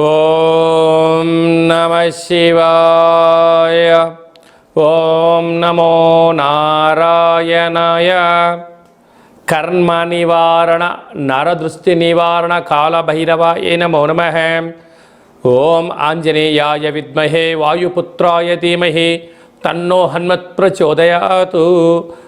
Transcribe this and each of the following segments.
ఓం నమ శివాయ ఓం నమో నారాయణాయ కర్మ నివారణ నరదృష్టి నివారణ కాళభైరవ ఏ నమో నమ ఓం ఆంజనేయాయ విద్మహే వాయుపుత్రాయ ధీమహి తన్నో హన్మత్ ప్రచోదయాతు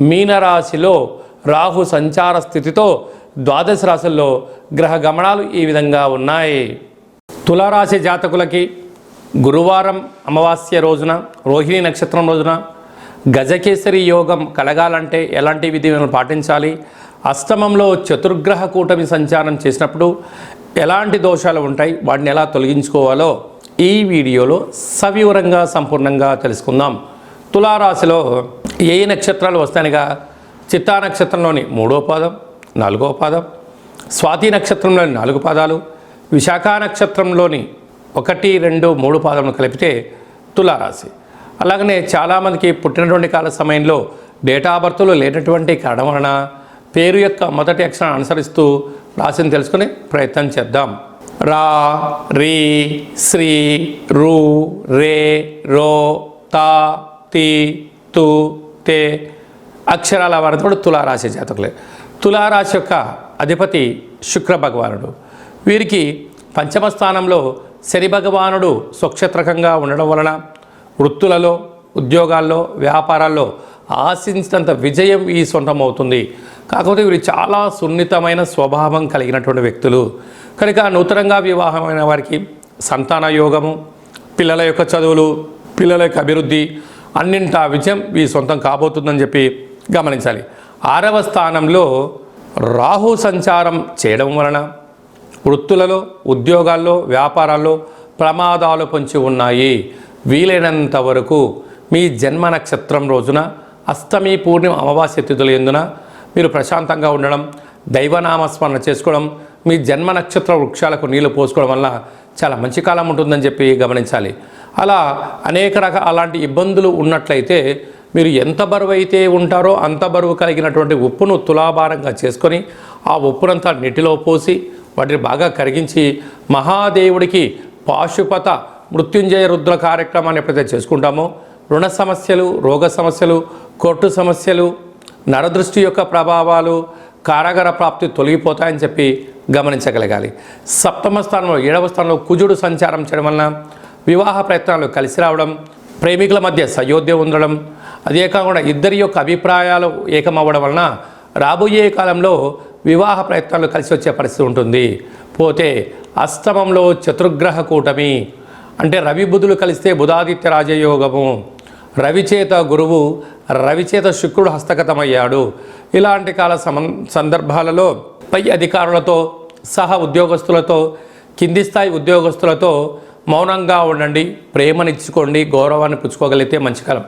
మీనరాశిలో రాహు సంచార స్థితితో ద్వాదశ రాశుల్లో గ్రహ గమనాలు ఈ విధంగా ఉన్నాయి. తులారాశి జాతకులకి గురువారం అమావాస్య రోజున రోహిణి నక్షత్రం రోజున గజకేసరి యోగం కలగాలంటే ఎలాంటి విధులను పాటించాలి? అష్టమంలో చతుర్గ్రహ కూటమి సంచారం చేసినప్పుడు ఎలాంటి దోషాలు ఉంటాయి? వాటిని ఎలా తొలగించుకోవాలో ఈ వీడియోలో సవివరంగా సంపూర్ణంగా తెలుసుకుందాం. తులారాశిలో ఏ ఏ నక్షత్రాలు వస్తాయనగా? చిత్తా నక్షత్రంలోని మూడో పాదం నాలుగో పాదం స్వాతి నక్షత్రంలోని నాలుగు పాదాలు విశాఖ నక్షత్రంలోని ఒకటి రెండు మూడు పాదములు కలిపితే తులారాశి. అలాగనే చాలామందికి పుట్టినటువంటి కాల సమయంలో డేటా బర్త్లు లేనటువంటి కారణం వలన పేరు యొక్క మొదటి అక్షరాన్ని అనుసరిస్తూ రాశిని తెలుసుకునే ప్రయత్నం చేద్దాం. రా రీ శ్రీ రు రే రో తా తి తు తే అక్షరాల వారితో కూడా తులారాశి జాతకులే. తులారాశి యొక్క అధిపతి శుక్ర భగవానుడు. వీరికి పంచమ స్థానంలో శని భగవానుడు స్వక్షత్రకంగా ఉండడం వలన వృత్తులలో ఉద్యోగాల్లో వ్యాపారాల్లో ఆశించినంత విజయం ఈ సొంతమవుతుంది. కాకపోతే వీరు చాలా సున్నితమైన స్వభావం కలిగినటువంటి వ్యక్తులు. కనుక నూతనంగా వివాహమైన వారికి సంతాన యోగము పిల్లల యొక్క చదువులు పిల్లల యొక్క అభివృద్ధి అన్నింటా విజయం మీ సొంతం కాబోతుందని చెప్పి గమనించాలి. ఆరవ స్థానంలో రాహు సంచారం చేయడం వలన వృత్తులలో ఉద్యోగాల్లో వ్యాపారాల్లో ప్రమాదాలు పొంచి ఉన్నాయి. వీలైనంత వరకు మీ జన్మ నక్షత్రం రోజున అష్టమి పూర్ణిమ అమావాస్య తిథుల ఎందున మీరు ప్రశాంతంగా ఉండడం దైవనామస్మరణ చేసుకోవడం మీ జన్మ నక్షత్ర వృక్షాలకు నీళ్ళు పోసుకోవడం వల్ల చాలా మంచి కాలం ఉంటుందని చెప్పి గమనించాలి. అలా అనేక రక అలాంటి ఇబ్బందులు ఉన్నట్లయితే మీరు ఎంత బరువు అయితే ఉంటారో అంత బరువు కలిగినటువంటి ఉప్పును తులాభారంగా చేసుకొని ఆ ఉప్పునంతా నీటిలో పోసి వాటిని బాగా కరిగించి మహాదేవుడికి పాశుపత మృత్యుంజయ రుద్ర కార్యక్రమాన్ని ఎప్పుడైతే చేసుకుంటామో రుణ సమస్యలు రోగ సమస్యలు కోర్టు సమస్యలు నరదృష్టి యొక్క ప్రభావాలు కారాగార ప్రాప్తి తొలగిపోతాయని చెప్పి గమనించగలగాలి. సప్తమ స్థానంలో ఏడవ స్థానంలో కుజుడు సంచారం చేయడం వలన వివాహ ప్రయత్నాలు కలిసి రావడం ప్రేమికుల మధ్య సయోధ్య ఉండడం అదే కాకుండా ఇద్దరి యొక్క అభిప్రాయాలు ఏకమవ్వడం వలన రాబోయే కాలంలో వివాహ ప్రయత్నాలు కలిసి వచ్చే పరిస్థితి ఉంటుంది. పోతే అష్టమంలో చతుర్గ్రహ కూటమి అంటే రవి బుధులు కలిస్తే బుధాదిత్య రాజయోగము. రవిచేత గురువు రవిచేత శుక్రుడు హస్తగతమయ్యాడు. ఇలాంటి కాల సమ సందర్భాలలో పై అధికారులతో సహ ఉద్యోగస్తులతో కింది స్థాయి ఉద్యోగస్తులతో మౌనంగా ఉండండి ప్రేమనిచ్చుకోండి గౌరవాన్ని పుచ్చుకోగలిగితే మంచి కాలం.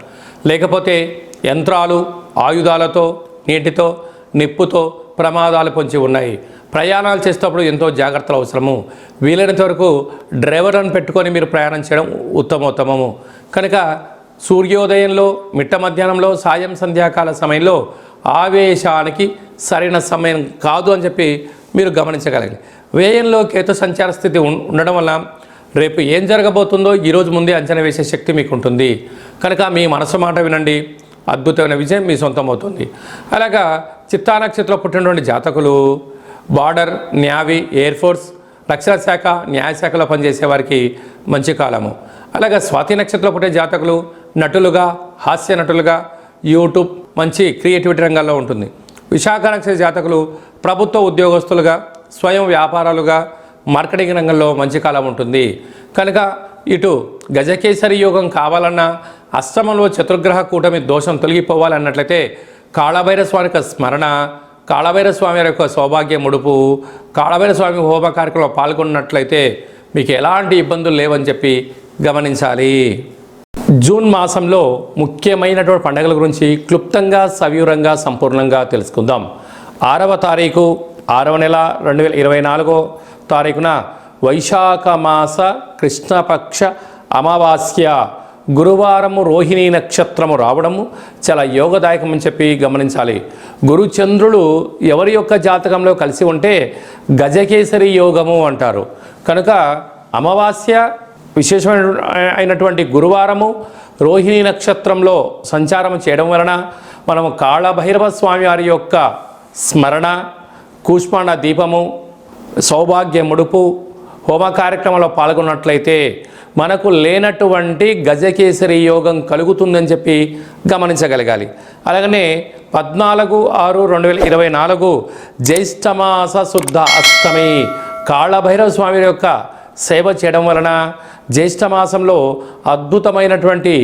లేకపోతే యంత్రాలు ఆయుధాలతో నీటితో నిప్పుతో ప్రమాదాలు పొంచి ఉన్నాయి. ప్రయాణాలు చేసేటప్పుడు ఎంతో జాగ్రత్తలు అవసరము. వీలైనంత వరకు డ్రైవర్లను పెట్టుకొని మీరు ప్రయాణం చేయడం ఉత్తమోత్తమము. కనుక సూర్యోదయంలో మిట్ట మధ్యాహ్నంలో సాయం సంధ్యాకాల సమయంలో ఆవేశానికి సరైన సమయం కాదు అని చెప్పి మీరు గమనించగలగాలి. వ్యయంలో కేతు సంచార స్థితి ఉండడం వల్ల రేపు ఏం జరగబోతుందో ఈరోజు ముందే అంచనా వేసే శక్తి మీకు ఉంటుంది కనుక మీ మనసు మాట వినండి. అద్భుతమైన విజయం మీ సొంతం అవుతుంది అలాగా చిత్తా నక్షత్రం పుట్టినటువంటి జాతకులు బార్డర్ న్యావీ ఎయిర్ ఫోర్స్ రక్షణ శాఖ న్యాయశాఖలో పనిచేసే వారికి మంచి కాలము. అలాగే స్వాతి నక్షత్రంలో పుట్టే జాతకులు నటులుగా హాస్య నటులుగా యూట్యూబ్ మంచి క్రియేటివిటీ రంగాల్లో ఉంటుంది. విశాఖ నక్షత్ర జాతకులు ప్రభుత్వ ఉద్యోగస్తులుగా స్వయం వ్యాపారాలుగా మార్కెటింగ్ రంగంలో మంచి కాలం ఉంటుంది. కనుక ఇటు గజకేసరి యోగం కావాలన్నా అష్టమంలో చతుర్గ్రహ కూటమి దోషం తొలగిపోవాలన్నట్లయితే కాళభైర స్వామి యొక్క స్మరణ కాళభైర స్వామి యొక్క సౌభాగ్య ముడుపు కాళభైర స్వామి హోమ కార్యక్రమంలో పాల్గొన్నట్లయితే మీకు ఎలాంటి ఇబ్బందులు లేవని చెప్పి గమనించాలి. జూన్ మాసంలో ముఖ్యమైనటువంటి పండుగల గురించి క్లుప్తంగా సవివరంగా సంపూర్ణంగా తెలుసుకుందాం. ఆరవ తారీఖు ఆరవ నెల రెండు వేల ఇరవై నాలుగో తారీఖున వైశాఖ మాస కృష్ణపక్ష అమావాస్య గురువారము రోహిణీ నక్షత్రము రావడము చాలా యోగదాయకం అని చెప్పి గమనించాలి. గురుచంద్రులు ఎవరి యొక్క జాతకంలో కలిసి ఉంటే గజకేసరి యోగము అంటారు. కనుక అమావాస్య విశేషమైన అయినటువంటి గురువారము రోహిణి నక్షత్రంలో సంచారం చేయడం వలన మనము కాళభైరవ స్వామి వారి యొక్క స్మరణ కూష్మాండ దీపము సౌభాగ్య ముడుపు హోమ కార్యక్రమంలో పాల్గొన్నట్లయితే మనకు లేనటువంటి గజకేసరి యోగం కలుగుతుందని చెప్పి గమనించగలగాలి. అలాగనే పద్నాలుగు ఆరు రెండు వేల ఇరవై నాలుగు జ్యేష్ఠమాస శుద్ధ అష్టమి కాళభైరవ స్వామి యొక్క సేవ చేయడం వలన జ్యేష్ఠమాసంలో అద్భుతమైనటువంటి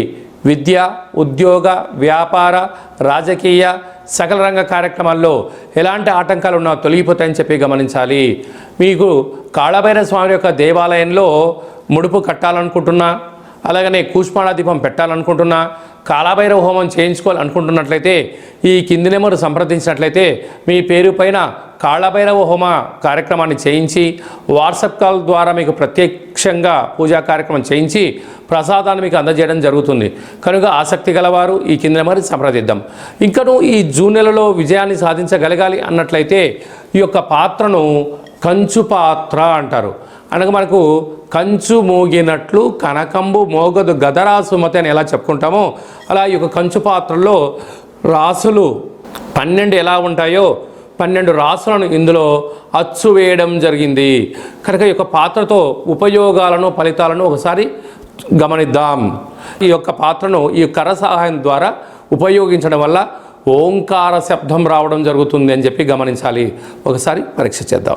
విద్య ఉద్యోగ వ్యాపార రాజకీయ సకల రంగ కార్యక్రమాల్లో ఎలాంటి ఆటంకాలు ఉన్నా తొలగిపోతాయని చెప్పి గమనించాలి. మీకు కాళభైర స్వామి యొక్క దేవాలయంలో ముడుపు కట్టాలనుకుంటున్నా అలాగనే కూష్మాళ దీపం పెట్టాలనుకుంటున్నా కాళభైరవ హోమం చేయించుకోవాలనుకుంటున్నట్లయితే ఈ కింది నెంబరు సంప్రదించినట్లయితే మీ పేరు పైన కాళభైరవ హోమ కార్యక్రమాన్ని చేయించి వాట్సాప్ కాల్ ద్వారా మీకు ప్రత్యక్షంగా పూజా కార్యక్రమం చేయించి ప్రసాదాన్ని మీకు అందజేయడం జరుగుతుంది. కనుక ఆసక్తి గలవారు ఈ కింద నెంబర్ని సంప్రదిద్దాం. ఇంకను ఈ జూన్ నెలలో విజయాన్ని సాధించగలగాలి అన్నట్లయితే ఈ యొక్క పాత్రను కంచు పాత్ర అంటారు. అనగా మనకు కంచు మోగినట్లు కనకంబు మోగదు గదరాసుమతి అని ఎలా చెప్పుకుంటామో అలా ఈ యొక్క కంచు పాత్రలో రాసులు పన్నెండు ఎలా ఉంటాయో పన్నెండు రాసులను ఇందులో అచ్చు వేయడం జరిగింది. కనుక ఈ యొక్క పాత్రతో ఉపయోగాలను ఫలితాలను ఒకసారి గమనిద్దాం. ఈ యొక్క పాత్రను ఈ కర సహాయం ద్వారా ఉపయోగించడం వల్ల ఓంకార శబ్దం రావడం జరుగుతుంది అని చెప్పి గమనించాలి. ఒకసారి పరీక్ష చేద్దాం.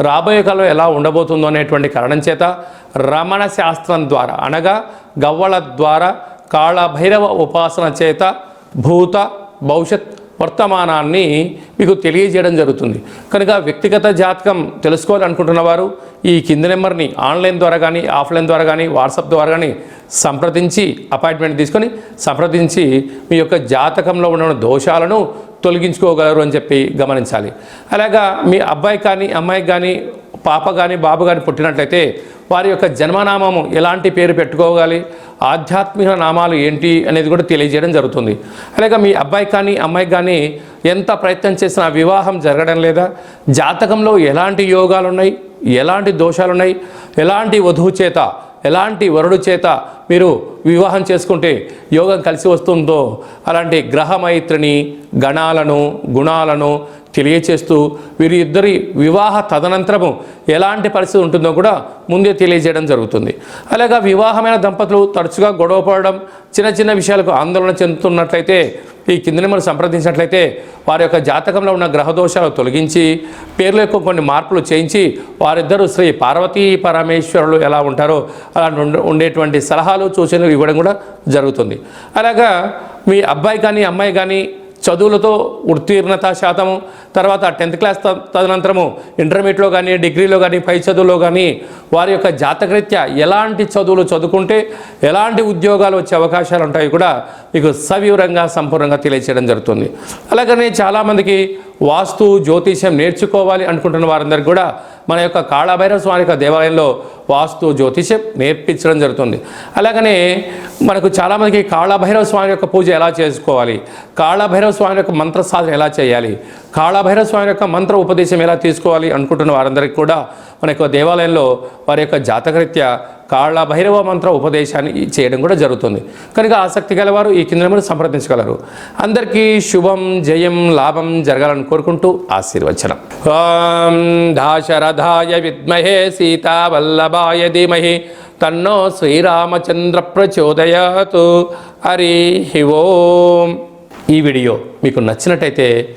రాబోయే కాలం ఎలా ఉండబోతుందో అనేటువంటి కారణం చేత రమణ శాస్త్రం ద్వారా అనగా గవ్వల ద్వారా కాళభైరవ ఉపాసన చేత భూత భవిష్యత్ వర్తమానాన్ని మీకు తెలియజేయడం జరుగుతుంది. కనుక వ్యక్తిగత జాతకం తెలుసుకోవాలనుకుంటున్న వారు ఈ కింది నెంబర్ని ఆన్లైన్ ద్వారా కానీ ఆఫ్లైన్ ద్వారా కానీ వాట్సాప్ ద్వారా కానీ సంప్రదించి అపాయింట్మెంట్ తీసుకొని సంప్రదించి మీ యొక్క జాతకంలో ఉన్న దోషాలను తొలగించుకోగలరు అని చెప్పి గమనించాలి. అలాగా మీ అబ్బాయి కానీ అమ్మాయికి కానీ పాప కానీ బాబు కానీ పుట్టినట్లయితే వారి యొక్క జన్మనామము ఎలాంటి పేరు పెట్టుకోవాలి ఆధ్యాత్మిక నామాలు ఏంటి అనేది కూడా తెలియజేయడం జరుగుతుంది. అలాగే మీ అబ్బాయి కానీ అమ్మాయి కానీ ఎంత ప్రయత్నం చేసినా వివాహం జరగడం లేదా జాతకంలో ఎలాంటి యోగాలు ఉన్నాయి ఎలాంటి దోషాలు ఉన్నాయి ఎలాంటి వధువు చేత ఎలాంటి వరుడు చేత మీరు వివాహం చేసుకుంటే యోగం కలిసి వస్తుందో అలాంటి గ్రహమైత్రిని గణాలను గుణాలను తెలియచేస్తూ వీరిద్దరి వివాహ తదనంతరము ఎలాంటి పరిస్థితి ఉంటుందో కూడా ముందే తెలియజేయడం జరుగుతుంది. అలాగే వివాహమైన దంపతులు తరచుగా గొడవ పడడం చిన్న చిన్న విషయాలకు ఆందోళన చెందుతున్నట్లయితే ఈ కింద నెంబర్ సంప్రదించినట్లయితే వారి యొక్క జాతకంలో ఉన్న గ్రహదోషాలు తొలగించి పేర్ల యొక్క కొన్ని మార్పులు చేయించి వారిద్దరూ శ్రీ పార్వతీ పరమేశ్వరులు ఎలా ఉంటారో అలా ఉండేటువంటి సలహాలు సూచనలు ఇవ్వడం కూడా జరుగుతుంది. అలాగా మీ అబ్బాయి కానీ అమ్మాయి కానీ చదువులతో ఉత్తీర్ణత శాతము తర్వాత టెన్త్ క్లాస్ త- తదనంతరము ఇంటర్మీడియట్లో కానీ డిగ్రీలో కానీ పై చదువులో కానీ వారి యొక్క జాతకరీత్యా ఎలాంటి చదువులు చదువుకుంటే ఎలాంటి ఉద్యోగాలు వచ్చే అవకాశాలు ఉంటాయి కూడా మీకు సవివరంగా సంపూర్ణంగా తెలియచేయడం జరుగుతుంది. అలాగనే చాలామందికి వాస్తు జ్యోతిష్యం నేర్చుకోవాలి అనుకుంటున్న వారందరికీ కూడా మన యొక్క కాళభైరవ స్వామి యొక్క దేవాలయంలో వాస్తు జ్యోతిష్యం నేర్పించడం జరుగుతుంది. అలాగనే మనకు చాలామందికి కాళభైరవ స్వామి యొక్క పూజ ఎలా చేసుకోవాలి? కాళభైరవ స్వామి యొక్క మంత్ర సాధన ఎలా చేయాలి? కాళభైరవ స్వామి యొక్క మంత్ర ఉపదేశం ఎలా తీసుకోవాలి అనుకుంటున్న వారందరికీ కూడా మన యొక్క దేవాలయంలో వారి యొక్క జాతకరీత్యా భైరవ మంత్ర ఉపదేశాన్ని చేయడం కూడా జరుగుతుంది. కనుక ఆసక్తి గలవారు ఈ కింద నెంబర్ సంప్రదించగలరు. అందరికీ శుభం జయం లాభం జరగాలని కోరుకుంటూ ఆశీర్వచనం. ఓం దాశరథాయ విద్మహే సీతావల్లభాయ ధీమహి. తన్నో శ్రీరామచంద్ర ప్రచోదయాతు. హరి ఓం. ఈ వీడియో మీకు నచ్చినట్టయితే